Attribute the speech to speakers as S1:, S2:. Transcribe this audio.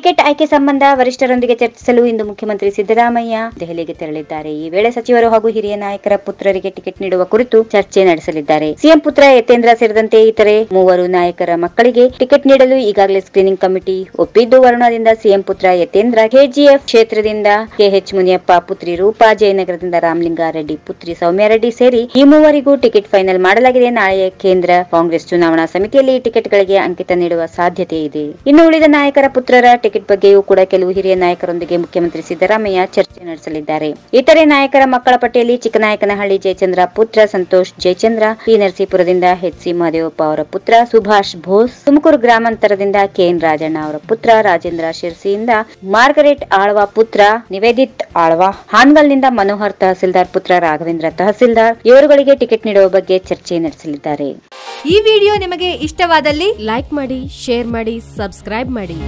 S1: Ticket ಆಯ್ಕೆ ಸಂಬಂಧ ವರಿಷ್ಠರೊಂದಿಗೆ ಚರ್ಚಿಸಲು ಇಂದು ಮುಖ್ಯಮಂತ್ರಿ ಸಿದ್ದರಾಮಯ್ಯ ದೆಹಲಿಗೆ ತೆರಳಿದ್ದಾರೆ. ಈ ವೇಳೆ ಸಚಿವರು ಹಾಗೂ ಹಿರಿಯ ನಾಯಕರ ಪುತ್ರರಿಗೆ ಟಿಕೆಟ್ ನೀಡುವ ಕುರಿತು ಚರ್ಚೆ ನಡೆಸಲಿದ್ದಾರೆ. ಸಿಎಂ ಪುತ್ರ ಯತೇಂದ್ರ ಸೇರಿದಂತೆ ಇತರೆ ಮೂವರು ನಾಯಕರ ಮಕ್ಕಳಿಗೆ ಟಿಕೆಟ್ ನೀಡಲು ಈಗಾಗಲೇ ಸ್ಕ್ರೀನಿಂಗ್ ಕಮಿಟಿ ಒಪ್ಪಿದ್ದು, ವರುಣದಿಂದ ಸಿಎಂ ಪುತ್ರ ಯತೇಂದ್ರ, ಕೆಜಿಎಫ್ ಕ್ಷೇತ್ರದಿಂದ ಕೆಎಚ್ ಮುನಿಯಪ್ಪ, ಪುತ್ರಿ ರೂಪಾ, ಜಯನಗರದಿಂದ ರಾಮಲಿಂಗಾರೆಡ್ಡಿ ಪುತ್ರಿ ಸೌಮ್ಯಾರೆಡ್ಡಿ ಸೇರಿ ಈ ಮೂವರಿಗೂ ಟಿಕೆಟ್ ಫೈನಲ್ ಮಾಡಲಾಗಿದೆ. ನಾಳೆ ಕೇಂದ್ರ ಕಾಂಗ್ರೆಸ್ ಚುನಾವಣಾ ಸಮಿತಿಯಲ್ಲಿ ಟಿಕೆಟ್ಗಳಿಗೆ ಅಂಕಿತ ನೀಡುವ ಸಾಧ್ಯತೆ ಇದೆ. ಇನ್ನು ಉಳಿದ ನಾಯಕರ ಪುತ್ರರ ಟಿಕೆಟ್ ಬಗ್ಗೆಯೂ ಕೂಡ ಕೆಲವು ಹಿರಿಯ ನಾಯಕರೊಂದಿಗೆ ಮುಖ್ಯಮಂತ್ರಿ ಸಿದ್ದರಾಮಯ್ಯ ಚರ್ಚೆ ನಡೆಸಲಿದ್ದಾರೆ. ಇತರೆ ನಾಯಕರ ಮಕ್ಕಳ ಪಟ್ಟಿಯಲ್ಲಿ ಚಿಕ್ಕನಾಯಕನಹಳ್ಳಿ ಜಯಚಂದ್ರ ಪುತ್ರ ಸಂತೋಷ್ ಜಯಚಂದ್ರ, ಪಿ ನರಸೀಪುರದಿಂದ ಎಚ್ ಸಿ ಮಹದೇವಪ್ಪ ಅವರ ಪುತ್ರ ಸುಭಾಷ್ ಬೋಸ್ ತುಮಕೂರು ಗ್ರಾಮಾಂತರದಿಂದ ಕೆಎನ್ ರಾಜಣ್ಣ ಅವರ ಪುತ್ರ ರಾಜೇಂದ್ರ ಶಿರ್ಸಿಯಿಂದ ಮಾರ್ಗರೇಟ್ ಆಳ್ವ ಪುತ್ರ ನಿವೇದಿತ್ ಆಳ್ವ, ಹಾನ್ಗಲ್ನಿಂದ ಮನೋಹರ್ ತಹಸೀಲ್ದಾರ್ ಪುತ್ರ ರಾಘವೇಂದ್ರ ತಹಸೀಲ್ದಾರ್ ಇವರುಗಳಿಗೆ ಟಿಕೆಟ್ ನೀಡುವ ಬಗ್ಗೆ ಚರ್ಚೆ ನಡೆಸಲಿದ್ದಾರೆ.
S2: ಈ ವಿಡಿಯೋ ನಿಮಗೆ ಇಷ್ಟವಾದಲ್ಲಿ ಲೈಕ್ ಮಾಡಿ, ಶೇರ್ ಮಾಡಿ, ಸಬ್ಸ್ಕ್ರೈಬ್ ಮಾಡಿ.